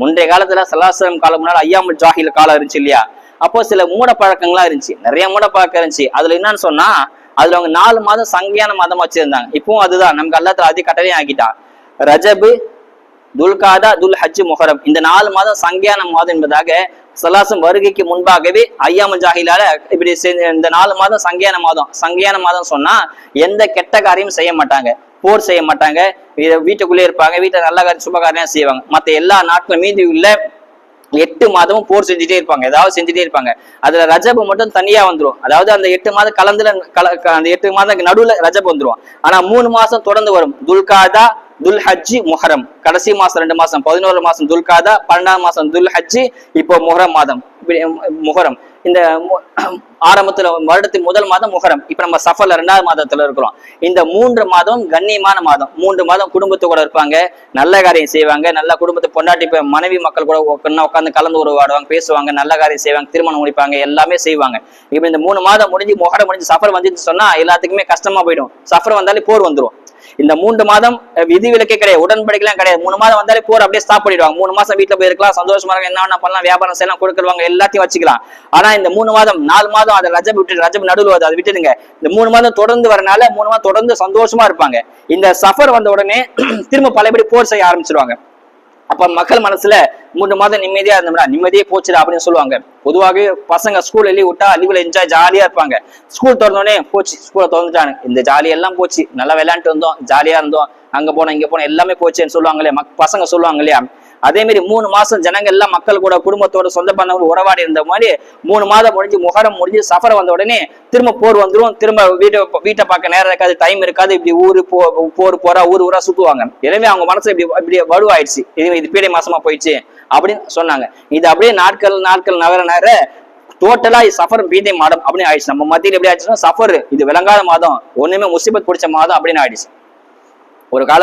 முந்தைய காலத்துல சலாசலம் காலம் முன்னால் ஐயாமல் ஜாகில் காலம் இருந்துச்சு இல்லையா? அப்போ சில மூட பழக்கங்கள்லாம் இருந்துச்சு. நிறைய மூட பழக்கம் இருந்துச்சு. அதுல என்னன்னு சொன்னா அதுல அவங்க நாலு மாதம் சங்கையான மாதம் வச்சிருந்தாங்க. இப்பவும் அதுதான். நமக்கு எல்லாத்துல அதிக கட்டளையும் ஆக்கிட்டான். ரஜபு துல்காதா துல் ஹஜ் முஹரம். இந்த நாலு மாதம் சங்கியான மாதம் என்பதாக சலாசம் வருகைக்கு முன்பாகவே ஐயாமல் ஜாஹிலால இப்படி இந்த நாலு மாதம் சங்கியான மாதம். சங்கியான மாதம் சொன்னா எந்த கெட்ட காரியமும் செய்ய மாட்டாங்க. போர் செய்ய மாட்டாங்க. வீட்டுக்குள்ளே இருப்பாங்க. வீட்டில் நல்ல காரியம் சுப காரியம் செய்வாங்க. மற்ற எல்லா நாட்களும் மீதி உள்ள எட்டு மாதமும் போர் செஞ்சுட்டே இருப்பாங்க. ஏதாவது செஞ்சுட்டே இருப்பாங்க. அதுல ரஜபு மட்டும் தனியா வந்துடும் அதாவது அந்த எட்டு மாதம் கலந்துல கல- க- அந்த எட்டு மாதம் நடுவுல ரஜப் வந்துடும் ஆனா மூணு மாசம் தொடர்ந்து வரும். துல்காதா துல் ஹஜ்ஜி முஹரம். கடைசி மாசம் ரெண்டு மாசம் பதினோரு மாசம் துல்காதா பன்னெண்டாம் மாசம் துல் ஹஜ்ஜி இப்போ முஹரம் மாதம். இப்படி முஹரம். இந்த மு- ஆரம்பத்துல வருடத்தின் முதல் மாதம் முகரம் இப்ப நம்ம சஃபர்ல ரெண்டாவது மாதத்துல இருக்கிறோம். இந்த மூன்று மாதம் கண்ணியமான மாதம். மூன்று மாதம் குடும்பத்து கூட இருப்பாங்க நல்ல காரியம் செய்வாங்க நல்ல குடும்பத்தை பொண்டாட்டி மனைவி மக்கள் கூட உட்காந்து உட்காந்து கலந்து உருவாடுவாங்க பேசுவாங்க நல்ல காரியம் செய்வாங்க திருமணம் முடிப்பாங்க எல்லாமே செய்வாங்க. இப்ப இந்த மூணு மாதம் முடிஞ்சு முகரம் முடிஞ்சு சஃபர் வந்துச்சு சொன்னா எல்லாத்துக்குமே கஷ்டமா போயிடும். சஃபர் வந்தாலே போர் வந்துடும் இந்த மூன்று மாதம் விதி விதிவிலக்கே கிடையாது உடன்படிக்கலாம் கிடையாது. மூணு மாதம் வந்தாலே போர் அப்படியே ஸ்டாப் பண்ணிடுவாங்க. மூணு மாசம் வீட்டுல போய் இருக்கலாம் சந்தோஷமா இருக்கலாம். என்ன பண்ணலாம் வியாபாரம் செய்யலாம் கொடுக்குறவங்க எல்லாத்தையும் வச்சுக்கலாம். ஆனா இந்த மூணு மாதம் நாலு மாதம் அதை ரஜப் விட்டு ரஜப் நடுவில் அதை விட்டுடுங்க. இந்த மூணு மாதம் தொடர்ந்து வரனால மூணு மாதம் தொடர்ந்து சந்தோஷமா இருப்பாங்க. இந்த சஃபர் வந்த உடனே திரும்ப பழையபடி போர் செய்ய ஆரம்பிச்சிருவாங்க. அப்ப மக்கள் மனசுல மூணு மாதம் நிம்மதியா இருந்தோம்னா நிம்மதியே போச்சுடா அப்படின்னு சொல்லுவாங்க. பொதுவாகவே பசங்க ஸ்கூல் லீவ் விட்டா லீவ்ல என்ஜாய் ஜாலியா இருப்பாங்க. ஸ்கூல் திறந்தோடனே போச்சு ஸ்கூலை திறந்துட்டாங்க இந்த ஜாலியெல்லாம் போச்சு. நல்லா விளையாண்டு வந்தோம் ஜாலியா இருந்தோம். அங்க போனோம் இங்க போனோம் எல்லாமே போச்சுன்னு சொல்லுவாங்க இல்லையா? பசங்க சொல்லுவாங்க இல்லையா? அதே மாதிரி மூணு மாசம் ஜனங்க எல்லாம் மக்கள் கூட குடும்பத்தோட சொந்த பந்தங்கள் உறவாடி இருந்த மாதிரி மூணு மாதம் முடிஞ்சு முகரம் முடிஞ்சு சஃபர் வந்த உடனே திரும்ப போர் வந்துரும். திரும்ப வீட்டை வீட்டை பார்க்க நேரம் இருக்காது டைம் இருக்காது. இப்படி ஊரு போ போர் போறா ஊர் ஊரா சுத்துவாங்க. எனவே அவங்க மனசு இப்படி இப்படி வலுவாயிடுச்சு. இது இது பீடை மாசமா போயிடுச்சு அப்படின்னு சொன்னாங்க. இது அப்படியே நாட்கள் நாட்கள் நகர நகர டோட்டலா சஃபர் பீதை மாதம் அப்படின்னு ஆயிடுச்சு. நம்ம மத்தியில் எப்படி ஆயிடுச்சுன்னா சஃபர் இது விளங்காத மாதம் ஒண்ணுமே முசிபத் பிடிச்ச மாதம் அப்படின்னு ஆயிடுச்சு. ஒரு கால